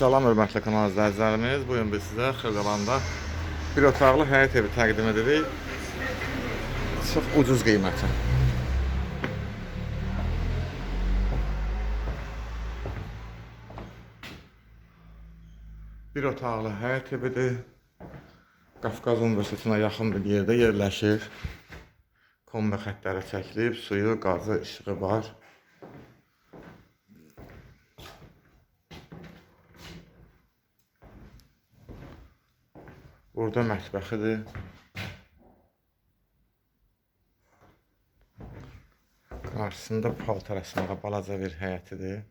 Salam hörmətli kanal izləyicilərimiz. Bu gün biz sizə Xırqalanda bir otaqlı həyət evi təqdim edirik. Çox ucuz qiymətə. Bir otaqlı həyət evidir. Qafqaz Universitetinə yaxın bir yerdə yerləşir. Kombi xəttləri çəkilib, suyu, qazı, işığı var. Burada mətbəxidir. Qarşısında paltar əsməyə balaca bir həyətidir.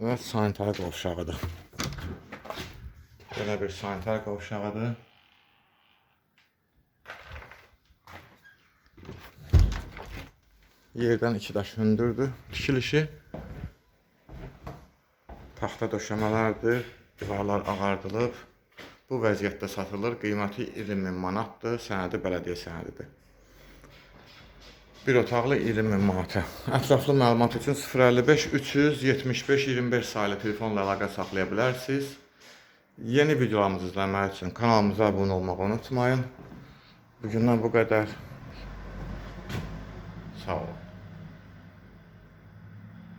Və sanitar qovşağıdır. Belə bir sanitar qovşağıdır. Yerdən iki daş hündürdür. Tikilişi taxta döşəmələrdir. Divarlar ağardılıb. Bu vəziyyətdə satılır. Qiyməti 20 min manatdır. Sənədi bələdiyyə sənədidir. Bir otaqlı 20 min manata. Ətraflı məlumat üçün 055 375 25 sayılı telefonla əlaqə saxlaya bilərsiniz. Yeni videolarımızı izləmək üçün kanalımıza abunə olmağı unutmayın. Bugündən bu qədər. Sağ olun.